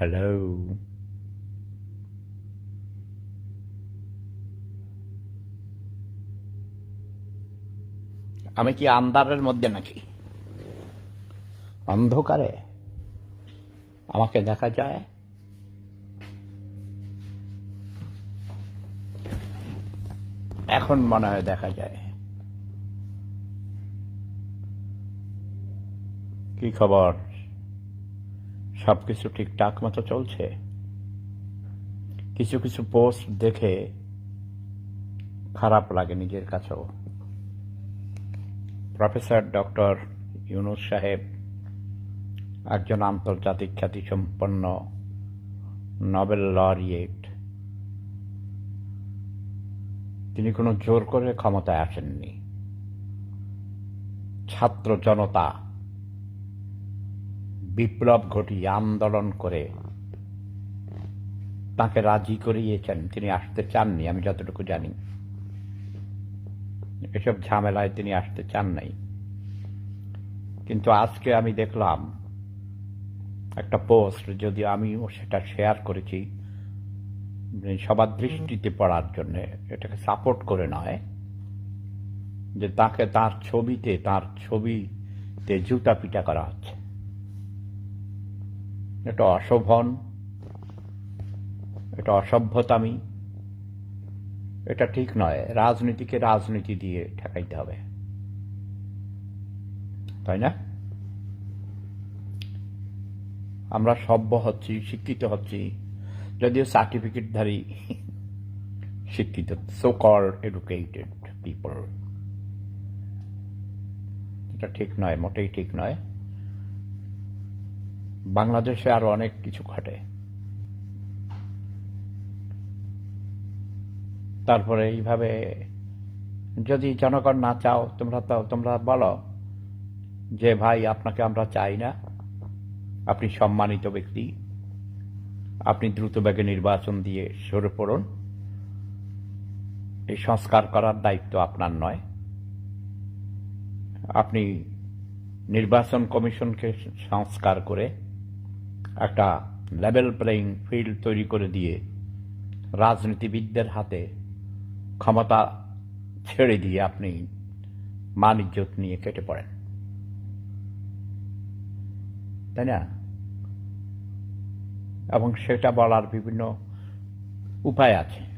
Hello আমি কি আন্ধারের মধ্যে নাকি? অন্ধকারে আমাকে দেখা যায়? এখন মনে হয় দেখা যায়। কি খবর? সবকিছু ঠিকঠাক মতো চলছে? কিছু কিছু পোস্ট দেখে খারাপ লাগে নিজের কাছেও। প্রফেসর ডক্টর ইউনুস সাহেব একজন আন্তর্জাতিক খ্যাতিসম্পন্ন নোবেল লরিয়েট তিনি কোনো জোর করে ক্ষমতায় আসেননি। ছাত্র জনতা বিপ্লব ঘটিয়ে আন্দোলন করে তাকে রাজি করিয়েছেন। তিনি আসতে চাননি, আমি যতটুকু জানি। এসব ঝামেলায় তিনি আসতে চান নাই। কিন্তু আজকে আমি দেখলাম একটা পোস্ট যদি আমিও সেটা শেয়ার করেছি সবার দৃষ্টিতে পড়ার জন্য, এটাকে সাপোর্ট করে নয় যে তাকে তার ছবিতে তার ছবিতে জুতা পিটা করা হচ্ছে। এটা অশোভন, এটা অসভ্যতামি, এটা ঠিক নয়। রাজনীতিকে রাজনীতি দিয়ে ঠেকাইতে হবে। তাই না? আমরা সভ্য হচ্ছি, শিক্ষিত হচ্ছি, যদিও সার্টিফিকেটধারী, শিক্ষিত সো কল এডুকেটেড পিপল এটা ঠিক নয়, মোটেই ঠিক নয়। বাংলাদেশে আরও অনেক কিছু ঘটে। তারপরে এইভাবে যদি জনগণ না চাও, তোমরা তো, তোমরা বলো যে, ভাই, আপনাকে আমরা চাই না। আপনি সম্মানিত ব্যক্তি। আপনি দ্রুত বেগে নির্বাচন দিয়ে সরে পড়ুন। এই সংস্কার করার দায়িত্ব আপনার নয়। আপনি নির্বাচন কমিশনকে সংস্কার করে একটা লেভেল প্লেয়িং ফিল্ড তৈরি করে দিয়ে রাজনীতিবিদদের হাতে ক্ষমতা ছেড়ে দিয়ে আপনি মান ইজ্জত নিয়ে কেটে পড়েন। তাই না? এবং সেটা বলার বিভিন্ন উপায় আছে।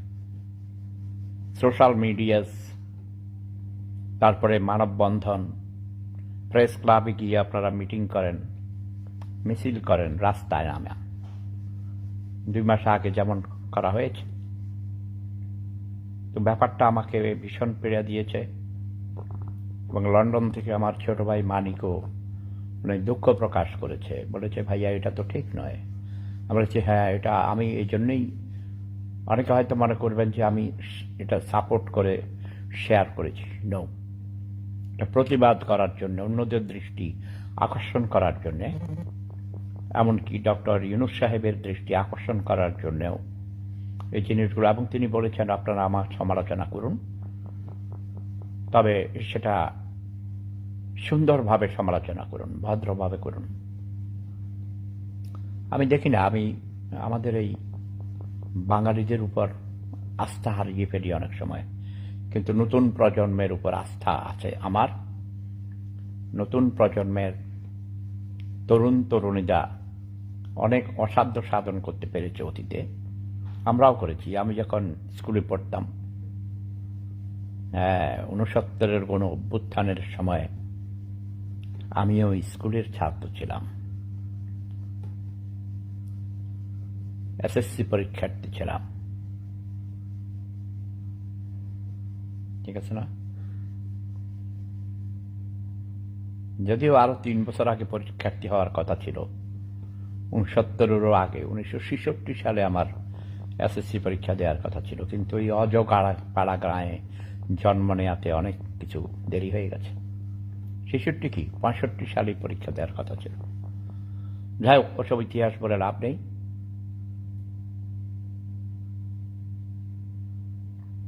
সোশ্যাল মিডিয়াস তারপরে মানববন্ধন প্রেস ক্লাবে গিয়ে আপনারা মিটিং করেন। মিছিল করেন রাস্তায় নামে। দুই মাস আগে যেমন করা হয়েছে। তো ব্যাপারটা আমাকে ভীষণ পীড়া দিয়েছে। এবং লন্ডন থেকে আমার ছোট ভাই মানিকও মানে দুঃখ প্রকাশ করেছে। বলেছে, ভাইয়া, এটা তো ঠিক নয়। আমরা বলেছি হ্যাঁ এটা আমি এই জন্যই অনেকে হয়তো মনে করবেন যে আমি এটা সাপোর্ট করে শেয়ার করেছি। নো এটা প্রতিবাদ করার জন্য, অন্যদের দৃষ্টি আকর্ষণ করার জন্যে এমনকি ডক্টর ইউনুস সাহেবের দৃষ্টি আকর্ষণ করার জন্যেও। এই জিনিসগুলো এবং তিনি বলেছেন, আপনারা আমার সমালোচনা করুন। তবে সেটা সুন্দরভাবে সমালোচনা করুন, ভদ্রভাবে করুন। আমি দেখি না, আমি, আমাদের এই বাঙালিদের উপর আস্থা হারিয়ে ফেলি অনেক সময়। কিন্তু নতুন প্রজন্মের উপর আস্থা আছে আমার। নতুন প্রজন্মের তরুণ তরুণীরা অনেক অসাধ্য সাধন করতে পেরেছে অতীতে। আমরাও করেছি। আমি যখন স্কুলে পড়তাম হ্যাঁ উনসত্তরের কোনো অভ্যুত্থানের সময় আমিও স্কুলের ছাত্র ছিলাম। এসএসসি পরীক্ষার্থী ছিলাম। ঠিক আছে না? যদিও আরও তিন বছর আগে পরীক্ষার্থী হওয়ার কথা ছিল উনসত্তরেরও আগে, উনিশশো সালে আমার এসএসসি পরীক্ষা দেওয়ার কথা ছিল। কিন্তু ওই অজগাড়া পাড়া গ্রামে জন্ম নেওয়াতে অনেক কিছু দেরি হয়ে গেছে। ছেষট্টি কি? পঁয়ষট্টি সালে পরীক্ষা দেওয়ার কথা ছিল। যাই হোক, ওসব ইতিহাস বলে লাভ নেই।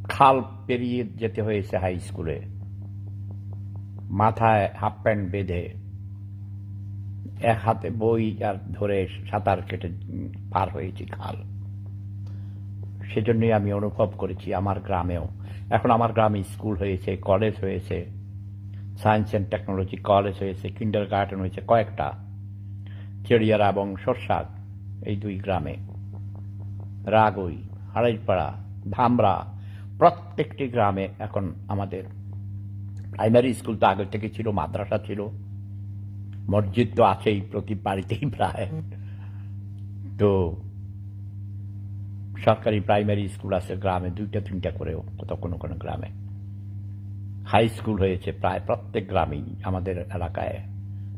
খাল পেরিয়ে যেতে হয়েছে হাই স্কুলে। মাথায় হাফ প্যান্ট বেঁধে এক হাতে বই আর ধরে সাঁতার কেটে পার হয়েছি খাল। সেজন্যই আমি অনুভব করেছি আমার গ্রামেও। এখন আমার গ্রামে স্কুল হয়েছে, কলেজ হয়েছে, সায়েন্স অ্যান্ড টেকনোলজি কলেজ হয়েছে কিন্ডার গার্ডেন হয়েছে, কয়েকটা। চেড়িয়ারা এবং সরসাদ, এই দুই গ্রামে। রাগই, হাড়াইপাড়া, ধামরা, প্রত্যেকটি গ্রামে এখন আমাদের। প্রাইমারি স্কুল তো আগে থেকে ছিল, মাদ্রাসা ছিল। মসজিদ তো আছেই প্রতি বাড়িতেই প্রায়। তো সরকারি প্রাইমারি স্কুল আছে গ্রামে, দুইটা, তিনটা করেও, কোথাও কোনো কোনো গ্রামে। হাই স্কুল হয়েছে প্রায় প্রত্যেক গ্রামেই আমাদের এলাকায়।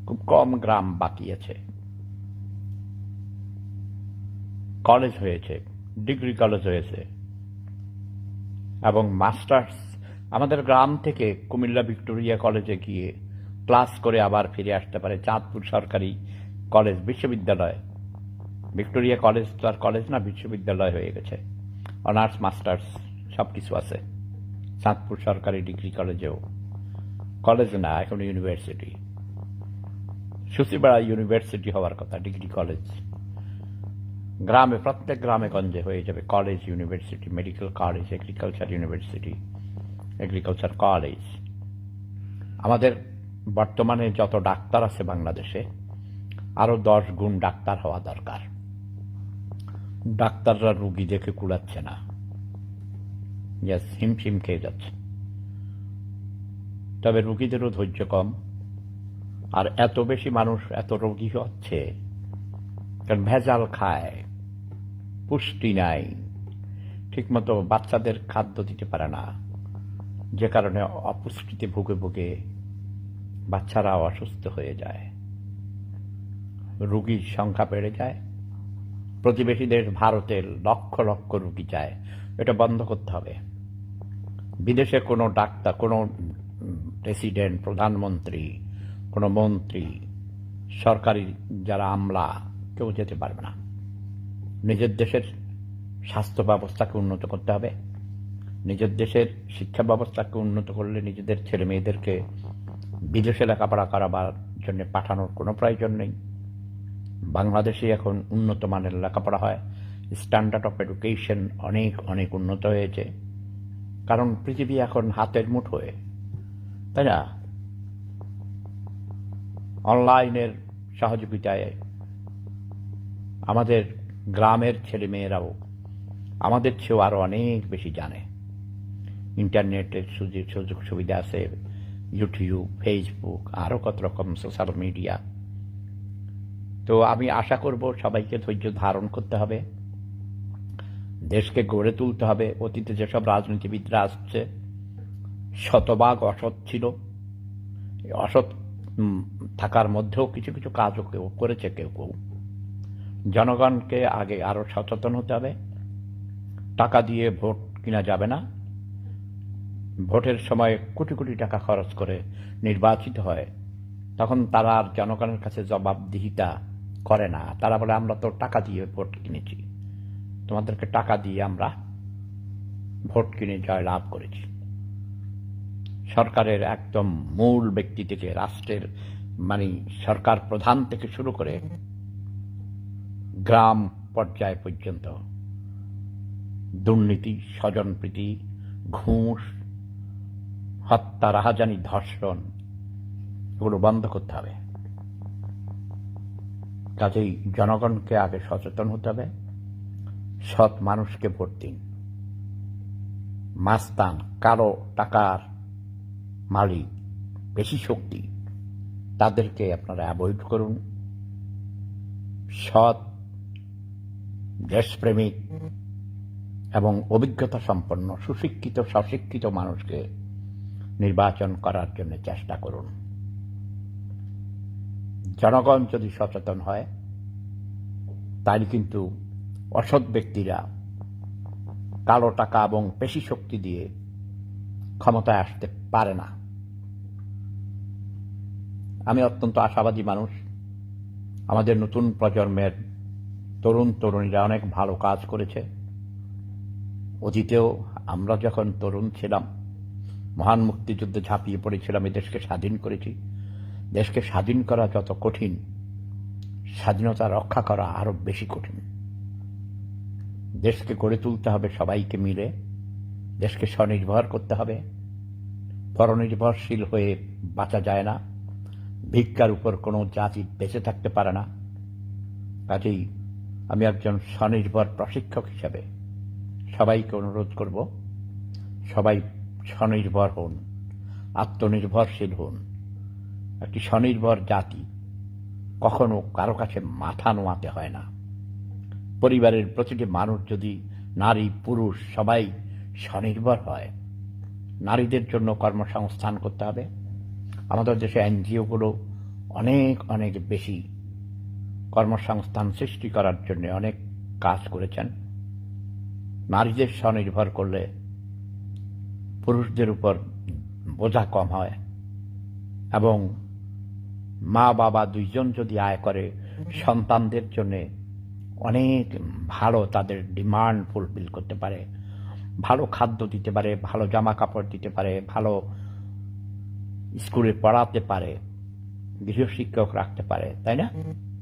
খুব কম গ্রাম বাকি আছে। কলেজ হয়েছে, ডিগ্রি কলেজ হয়েছে। এবং মাস্টার্স, আমাদের গ্রাম থেকে কুমিল্লা ভিক্টোরিয়া কলেজে গিয়ে ক্লাস করে আবার ফিরে আসতে পারে চাঁদপুর সরকারি কলেজ, বিশ্ববিদ্যালয়। ভিক্টোরিয়া কলেজ তো আর কলেজ না, বিশ্ববিদ্যালয় হয়ে গেছে। অনার্স, মাস্টার্স সব কিছু আছে। চাঁদপুর সরকারি ডিগ্রি কলেজেও। কলেজ না, এখন ইউনিভার্সিটি। সুচিপাড়া ইউনিভার্সিটি হওয়ার কথা, ডিগ্রি কলেজ। গ্রামে, প্রত্যেক গ্রামে গঞ্জে হয়ে যাবে college, university, medical college, agriculture university, agriculture college. আমাদের বর্তমানে যত ডাক্তার আছে বাংলাদেশে, আরও দশ গুণ ডাক্তার হওয়া দরকার। ডাক্তাররা রুগী দেখে কুড়াচ্ছে না। ইয়াস হিমশিম খেয়ে যাচ্ছে। তবে রুগীদেরও ধৈর্য কম। আর এত বেশি মানুষ, এত রোগী হচ্ছে, কারণ ভেজাল খায়, পুষ্টি নাই, ঠিকমতো বাচ্চাদের খাদ্য দিতে পারে না, যে কারণে অপুষ্টিতে ভুগে ভুগে বাচ্চারা অসুস্থ হয়ে যায়। রুগীর সংখ্যা বেড়ে যায়। প্রতিবেশী দেশ ভারতের লক্ষ লক্ষ রুগী চায় এটা বন্ধ করতে হবে। বিদেশে কোনো ডাক্তার, কোনো প্রেসিডেন্ট প্রধানমন্ত্রী, কোনো মন্ত্রী, সরকারি যারা আমলা, কেউ যেতে পারবে না। নিজের দেশের স্বাস্থ্য ব্যবস্থাকে উন্নত করতে হবে। নিজের দেশের শিক্ষা ব্যবস্থাকে উন্নত করলে নিজেদের ছেলে মেয়েদেরকে বিদেশে লেখাপড়া করাবার জন্য পাঠানোর কোনো প্রয়োজন নেই। বাংলাদেশে এখন উন্নত মানের লেখাপড়া হয়। স্ট্যান্ডার্ড অফ এডুকেশন অনেক অনেক উন্নত হয়েছে। কারণ পৃথিবী এখন হাতের মুঠোয় তাই না? অনলাইনের সহযোগিতায় আমাদের গ্রামের ছেলে মেয়েরাও আমাদের চেয়েও আরও অনেক বেশি জানে। ইন্টারনেটের সুযোগ সুবিধা আছে। ইউটিউব ফেসবুক আরও কত রকম সোশ্যাল মিডিয়া তো আমি আশা করব সবাইকে ধৈর্য ধারণ করতে হবে। দেশকে গড়ে তুলতে হবে। অতীতে যেসব রাজনীতিবিদরা আসছে, শতভাগ অসৎ ছিল। অসৎ থাকার মধ্যেও কিছু কিছু কাজও কেউ করেছে কেউ কেউ। জনগণকে আগে আরও সচেতন হতে হবে। টাকা দিয়ে ভোট কিনা যাবে না। ভোটের সময় কোটি কোটি টাকা খরচ করে নির্বাচিত হয়, তখন তারা আর জনগণের কাছে জবাবদিহিতা করে না। তারা বলে, আমরা তো টাকা দিয়ে ভোট কিনেছি। তোমাদেরকে টাকা দিয়ে আমরা ভোট কিনে জয় লাভ করেছি। সরকারের একদম মূল ব্যক্তি থেকে, রাষ্ট্রের মানে সরকার প্রধান থেকে শুরু করে গ্রাম পর্যায় পর্যন্ত দুর্নীতি স্বজনপ্রীতি ঘুষ হত্যা, রাহাজানি, ধর্ষণ, এগুলো বন্ধ করতে হবে। কাজেই জনগণকে আগে সচেতন হতে হবে, সৎ মানুষকে ভোট দিন। মাস্তান, কালো টাকার মালিক, বেশি শক্তি, তাদেরকে আপনারা অ্যাভয়েড করুন। সৎ, দেশপ্রেমিক এবং অভিজ্ঞতা সম্পন্ন, সুশিক্ষিত, স্বশিক্ষিত মানুষকে নির্বাচন করার জন্য চেষ্টা করুন। জনগণ যদি সচেতন হয়, তাহলে কিন্তু অসৎ ব্যক্তিরা কালো টাকা এবং পেশি শক্তি দিয়ে ক্ষমতায় আসতে পারে না। আমি অত্যন্ত আশাবাদী মানুষ। আমাদের নতুন প্রজন্মের তরুণ তরুণীরা অনেক ভালো কাজ করেছে। অতীতেও আমরা যখন তরুণ ছিলাম মহান মুক্তিযুদ্ধে ঝাঁপিয়ে পড়েছিলাম, এই দেশকে স্বাধীন করেছি। দেশকে স্বাধীন করা যত কঠিন, স্বাধীনতা রক্ষা করা আরও বেশি কঠিন। দেশকে গড়ে তুলতে হবে সবাইকে মিলে। দেশকে স্বনির্ভর করতে হবে। পরনির্ভরশীল হয়ে বাঁচা যায় না। ভিক্ষার উপর কোনো জাতি বেঁচে থাকতে পারে না। কাজেই আমি একজন স্বনির্ভর প্রশিক্ষক হিসাবে সবাইকে অনুরোধ করব, সবাই স্বনির্ভর হন, আত্মনির্ভরশীল হন। একটি স্বনির্ভর জাতি কখনো কারও কাছে মাথা নোয়াতে হয় না। পরিবারের প্রতিটি মানুষ যদি নারী, পুরুষ, সবাই স্বনির্ভর হয়, নারীদের জন্য কর্মসংস্থান করতে হবে। আমাদের দেশে এনজিওগুলো অনেক অনেক বেশি কর্মসংস্থান সৃষ্টি করার জন্য অনেক কাজ করেছেন। নারীদের স্বনির্ভর করলে পুরুষদের উপর বোঝা কম হয়। এবং মা বাবা দুইজন যদি আয় করে, সন্তানদের জন্য অনেক ভালো তাদের ডিমান্ড ফুলফিল করতে পারে। ভালো খাদ্য দিতে পারে, ভালো জামা কাপড় দিতে পারে, ভালো স্কুলে পড়াতে পারে গৃহশিক্ষক রাখতে পারে, তাই না?